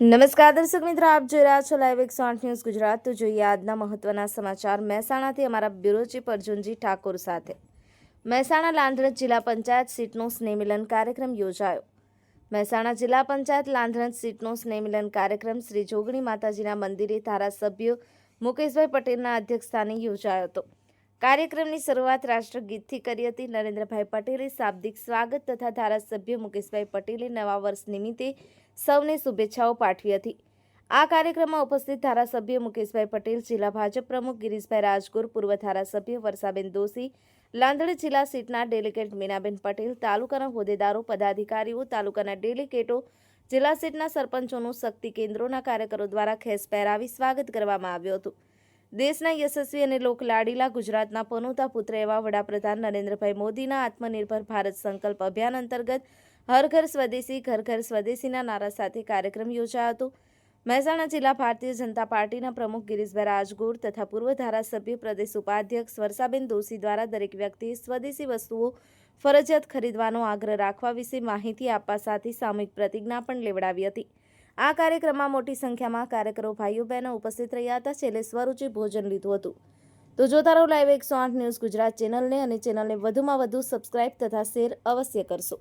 નમસ્કાર દર્શક મિત્રો, આપ જોઈ રહ્યા છો લાઈવ એકસો આઠ ન્યૂઝ ગુજરાત. તો જોઈએ આજના મહત્વના સમાચાર. મહેસાણાથી અમારા બ્યુરો ચીફ અર્જુનજી ઠાકોર સાથે. મહેસાણા લાંધણજ જિલ્લા પંચાયત સીટનો સ્નેહમિલન કાર્યક્રમ યોજાયો. મહેસાણા જિલ્લા પંચાયત લાંધણજ સીટનો સ્નેહમિલન કાર્યક્રમ શ્રી જોગણી માતાજીના મંદિરે ધારાસભ્ય મુકેશભાઈ પટેલના અધ્યક્ષસ્થાને યોજાયો હતો. કાર્યક્રમની શરૂઆત રાષ્ટ્રગીતથી કરી હતી. નરેન્દ્રભાઈ પટેલે શાબ્દિક સ્વાગત તથા ધારાસભ્ય મુકેશભાઈ પટેલે નવા વર્ષ નિમિત્તે સૌને શુભેચ્છાઓ પાઠવી હતી. આ કાર્યક્રમમાં ઉપસ્થિત ધારાસભ્ય મુકેશભાઈ પટેલ, જિલ્લા ભાજપ પ્રમુખ ગિરીશભાઈ રાજગોર, પૂર્વ ધારાસભ્ય વર્ષાબેન દોશી લાંધણ જિલ્લા સીટના ડેલિગેટ મીનાબેન પટેલ, તાલુકાના હોદ્દેદારો, પદાધિકારીઓ, તાલુકાના ડેલિગેટો, જિલ્લા સીટના સરપંચોનું શક્તિ કેન્દ્રોના કાર્યકરો દ્વારા ખેસ પહેરાવી સ્વાગત કરવામાં આવ્યું હતું. દેશના યશસ્વી અને લોકલાડીલા ગુજરાતના પનોતા પુત્ર એવા વડાપ્રધાન નરેન્દ્રભાઈ મોદીના આત્મનિર્ભર ભારત સંકલ્પ અભિયાન અંતર્ગત હર ઘર સ્વદેશી, ઘર ઘર સ્વદેશીના નારા સાથે કાર્યક્રમ યોજાયો હતો. મહેસાણા જિલ્લા ભારતીય જનતા પાર્ટીના પ્રમુખ ગિરીશભાઈ રાજગુર તથા પૂર્વ ધારાસભ્ય પ્રદેશ ઉપાધ્યક્ષ વર્ષાબેન દોશી દ્વારા દરેક વ્યક્તિએ સ્વદેશી વસ્તુઓ ફરજિયાત ખરીદવાનો આગ્રહ રાખવા વિશે માહિતી આપવા સાથે સામૂહિક પ્રતિજ્ઞા પણ લેવડાવી હતી. આ કાર્યક્રમમાં મોટી સંખ્યામાં કાર્યકરો, ભાઈઓ, બહેનો ઉપસ્થિત રહ્યા હતા. છેલ્લે સ્વરૂચિ ભોજન લીધું હતું. તો જોતા રહો લાઈવ એકસો આઠ ન્યૂઝ ગુજરાત ચેનલને અને ચેનલને વધુમાં વધુ સબસ્ક્રાઇબ તથા શેર અવશ્ય કરશો.